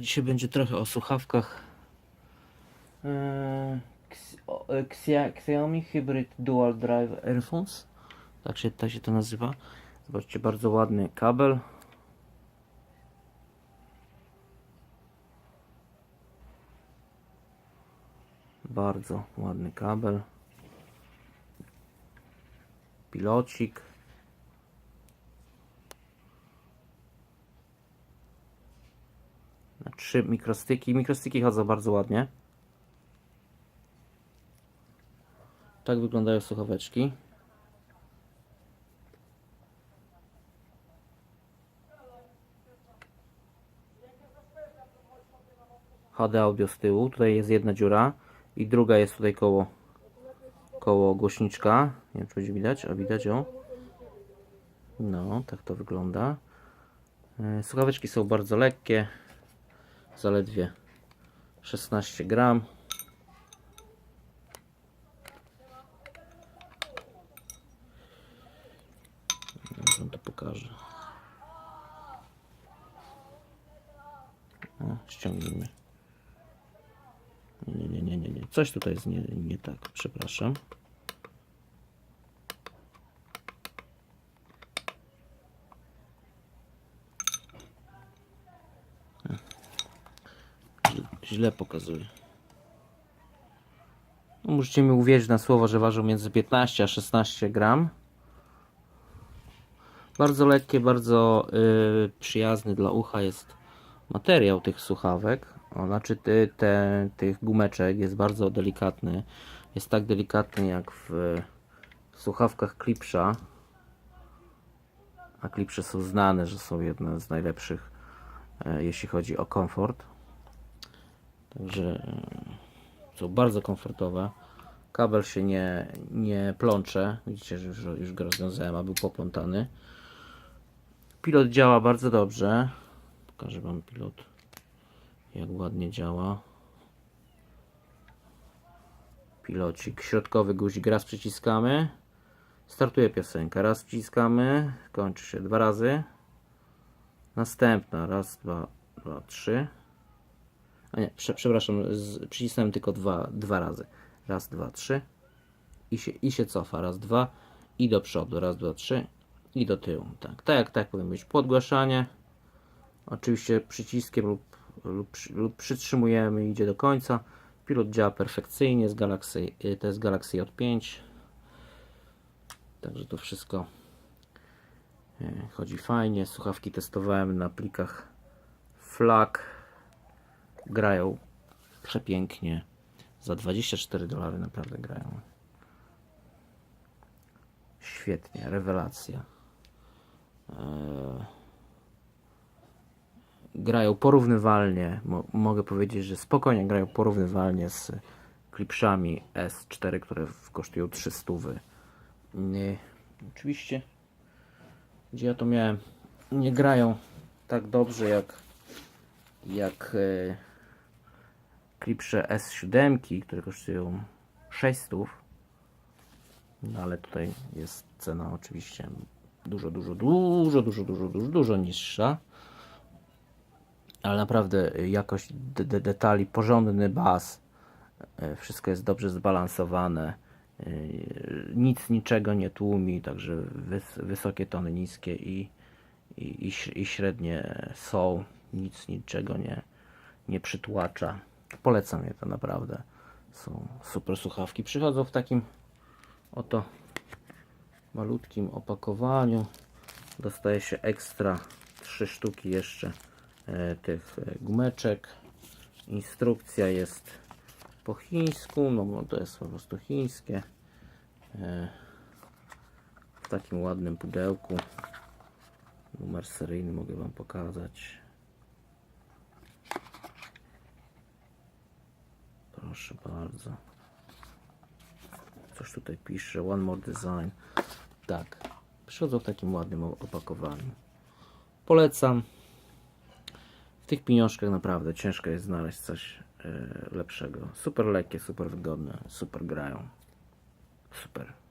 Dzisiaj będzie trochę o słuchawkach. E, Xia- Xiaomi Hybrid Dual Drive Earphones. Tak się, tak się to nazywa. Zobaczcie, bardzo ładny kabel. Bardzo ładny kabel. Pilocik. Trzy mikrostyki. Mikrostyki chodzą bardzo ładnie. Tak wyglądają słuchaweczki. HD audio z tyłu. Tutaj jest jedna dziura i druga jest tutaj koło koło głośniczka. Nie wiem czy będzie widać, a widać ją. No, tak to wygląda. E, Słuchaweczki są bardzo lekkie. Zaledwie 16 gram. Wam to pokażę. O, ściągnijmy. Nie, nie, nie, nie, nie. Coś tutaj jest nie, nie tak. Przepraszam. Źle- pokazuje. No, Możecie mi uwierzyć na słowo, że ważą między 15 a 16 gram. Bardzo lekkie, bardzo y, przyjazny dla ucha jest materiał tych słuchawek. O, znaczy ty, te, tych gumeczek jest bardzo delikatny. Jest tak delikatny jak w słuchawkach Clipsha. A Clipsy są znane, że są jedne z najlepszych, e, jeśli chodzi o komfort. Także e, są bardzo komfortowe. Kabel się nie, nie plącze. Widzicie, że już, już go rozwiązałem, a był poplątany. Pilot działa bardzo dobrze. Pokażę Wam pilot, jak ładnie działa. Pilocik, środkowy guzik, raz przyciskamy. Startuje piosenka, raz przyciskamy, kończy się dwa razy. Następna, raz, dwa, dwa, trzy. A nie, prze, przepraszam, z, przycisnąłem tylko dwa, dwa razy. Raz, dwa, trzy. I się, I się cofa, raz, dwa. I do przodu, raz, dwa, trzy. I do tyłu. Tak, tak, tak powinno być. Podgłaszanie. Oczywiście przyciskiem lub, lub, lub przytrzymujemy i idzie do końca. Pilot działa perfekcyjnie z Galaxy, y, to jest Galaxy J5. Także to wszystko y, chodzi fajnie. Słuchawki testowałem na plikach FLAC. Grają przepięknie. Za 24 dolary naprawdę grają. Świetnie, rewelacja. Eee, grają porównywalnie, mo mogę powiedzieć, że spokojnie grają porównywalnie z klipszami S4, które kosztują 300. Nie, oczywiście, gdzie ja to miałem, nie grają tak dobrze jak jak e, klipsze S7, które kosztują 600. No ale tutaj jest cena oczywiście dużo, dużo, dużo, dużo, dużo, dużo, dużo niższa. Ale naprawdę jakość de de detali, porządny bas, e, wszystko jest dobrze zbalansowane. e, Nic niczego nie tłumi, także wys wysokie tony, niskie i, i, i średnie są. Nic niczego nie, nie przytłacza. Polecam je to naprawdę. Są super słuchawki. Przychodzą w takim oto malutkim opakowaniu. Dostaje się ekstra trzy sztuki jeszcze e, tych e, gumeczek. Instrukcja jest po chińsku, no bo to jest po prostu chińskie. E, w takim ładnym pudełku. Numer seryjny mogę Wam pokazać. Proszę bardzo. Coś tutaj pisze. One more design. Tak. Przychodzą w takim ładnym opakowaniu. Polecam. W tych pieniążkach naprawdę ciężko jest znaleźć coś e, lepszego. Super lekkie, super wygodne, super grają. Super.